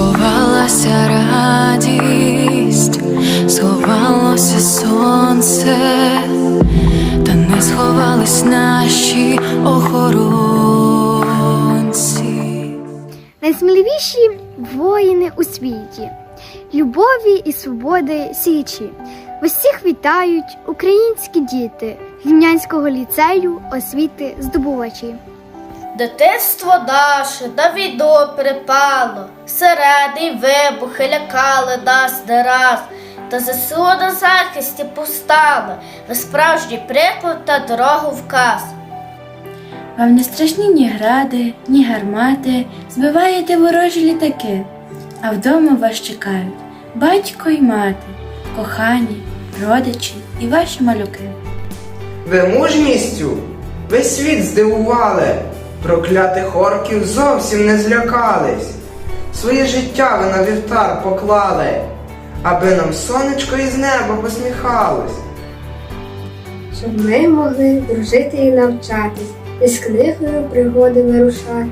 Сховалася радість, сховалося сонце, та не сховались наші охоронці. Найсміливіші воїни у світі, любові і свободи січі. Усіх вітають українські діти Гімнянського ліцею освіти здобувачі. Дитинство наше на війну припало, сирени й вибухи лякали нас не раз, та ЗСУ на захисті постали, ви справжній приклад та дорогу вказ. Вам не страшні ні гради, ні гармати, збиваєте ворожі літаки, а вдома вас чекають батько й мати, кохані, родичі і ваші малюки. Ви мужністю весь світ здивували, проклятих орків зовсім не злякались. Своє життя ви на вівтар поклали, аби нам сонечко із неба посміхалось. щоб ми могли дружити і навчатись, із книгою пригоди вирушати,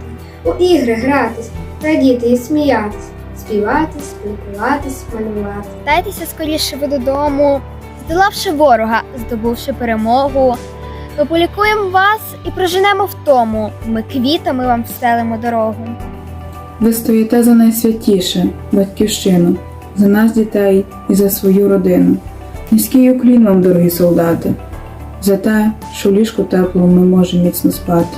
у ігри гратись, радіти і сміятись, співати, спілкуватись, малювати. Дайтеся скоріше ви додому, здолавши ворога, здобувши перемогу. Ми полікуємо вас і проженемо втому. Ми квітами вам встелимо дорогу. Ви стоїте за найсвятіше, батьківщину, за нас, дітей і за свою родину. Низький уклін вам, дорогі солдати, за те, що в ліжку теплому ми можемо міцно спати.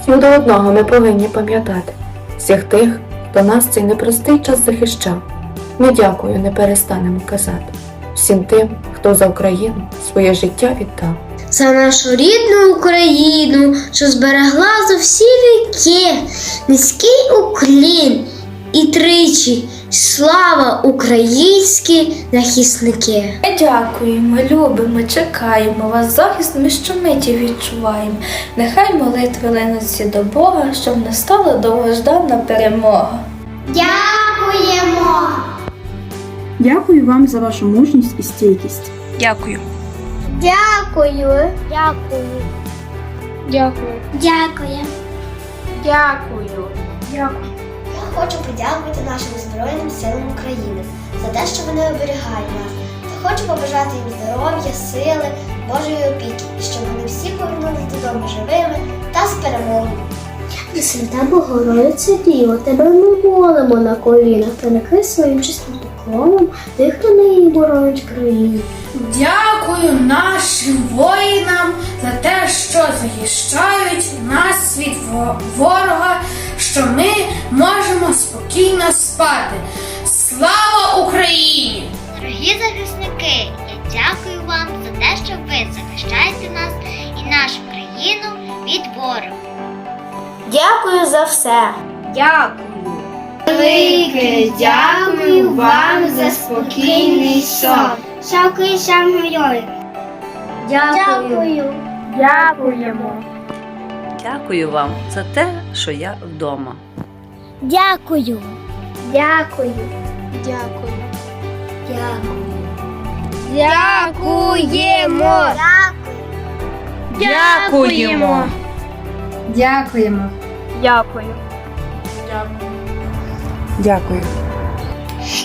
Всі до одного ми повинні пам'ятати всіх тих, хто нас цей непростий час захищав. Ми дякую, не перестанемо казати всім тим, хто за Україну своє життя віддав. За нашу рідну Україну, що зберегла за всі віки, низький уклін і тричі слава українські захисники. Ми дякуємо, любимо, чекаємо вас захист ми щомиті відчуваємо. Нехай молитви ленуться до Бога, щоб настала довгождана перемога. Дякуємо! Дякую вам за вашу мужність і стійкість. Дякую. Дякую! Дякую. Дякую! Дякую. Дякую. Дякую. Я хочу подякувати нашим Збройним силам України за те, що вони оберігають нас. Та хочу побажати їм здоров'я, сили, Божої опіки і щоб вони всі повернулись додому живими та з перемогою. Свята Богородиця Діво, тебе ми молимо на колінах та накрий своїм чистим поклоном тих, хто неї боронить країну. Дякую нашим воїнам за те, що захищають нас від ворога, що ми можемо спокійно спати. Слава Україні! Дорогі захисники, я дякую вам за те, що ви захищаєте нас і нашу країну від ворога. Дякую за все. Дякую. Велике дякую вам за спокійний сон. Дякую сам. Дякую. Дякуємо. Дякую вам за те, що я вдома. Дякую. Дякую. Дякую. Дякуємо. Дякуємо. Дякуємо. Дякую. Дякую.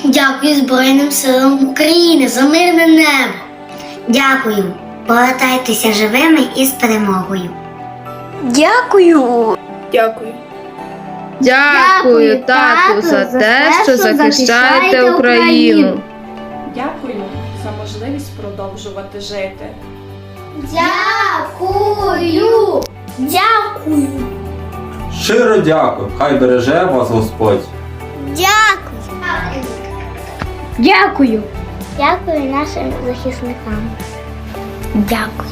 Дякую Збройним силам України за мирне небо. Дякую. Повертайтеся живими і з перемогою. Дякую. Дякую. Дякую, тату, за те, що захищаєте Україну. Дякую за можливість продовжувати жити. Дякую. Дякую. Щиро дякую, хай береже вас Господь. Дякую. Дякую. Дякую нашим захисникам. Дякую.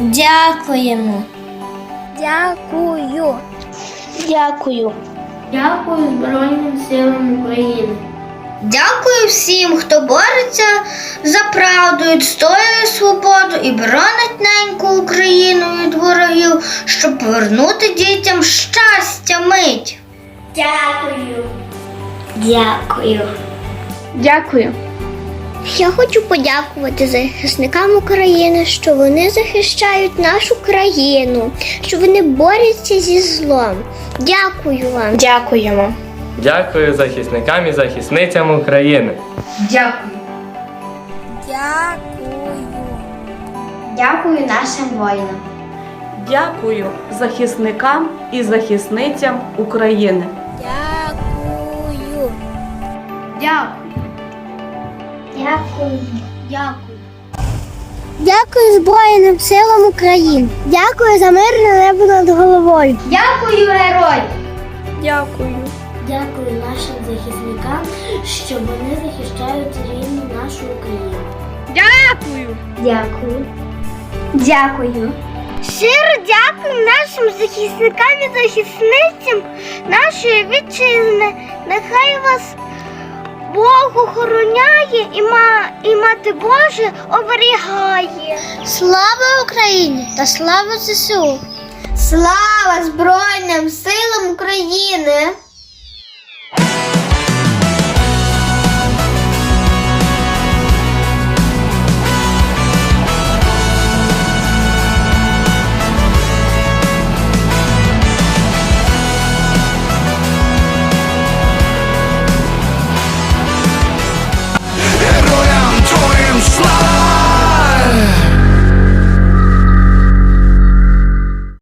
Дякуємо. Дякую. Дякую. Дякую Збройним силам України. Дякую всім, хто бореться за правду, відстоює свободу і боронить неньку Україну від ворогів, щоб повернути дітям щастя мить. Дякую. Дякую. Дякую. Я хочу подякувати захисникам України, що вони захищають нашу країну, що вони борються зі злом. Дякую вам. Дякуємо. Дякую захисникам і захисницям України. Дякую. Дякую нашим воїнам. Дякую захисникам і захисницям України. Дякую. Дякую. Дякую. Дякую. Дякую Збройним силам України. Дякую за мирне небо над головою. Дякую, герой! Дякую. Дякую нашим захисникам, що вони захищають рідну нашу Україну. Дякую. Дякую. Дякую. Щиро дякую нашим захисникам і захисницям нашої вітчизни. Нехай вас Бог охороняє і, ма, і мати Боже оберігає. Слава Україні та слава ЗСУ! Слава Збройним силам України!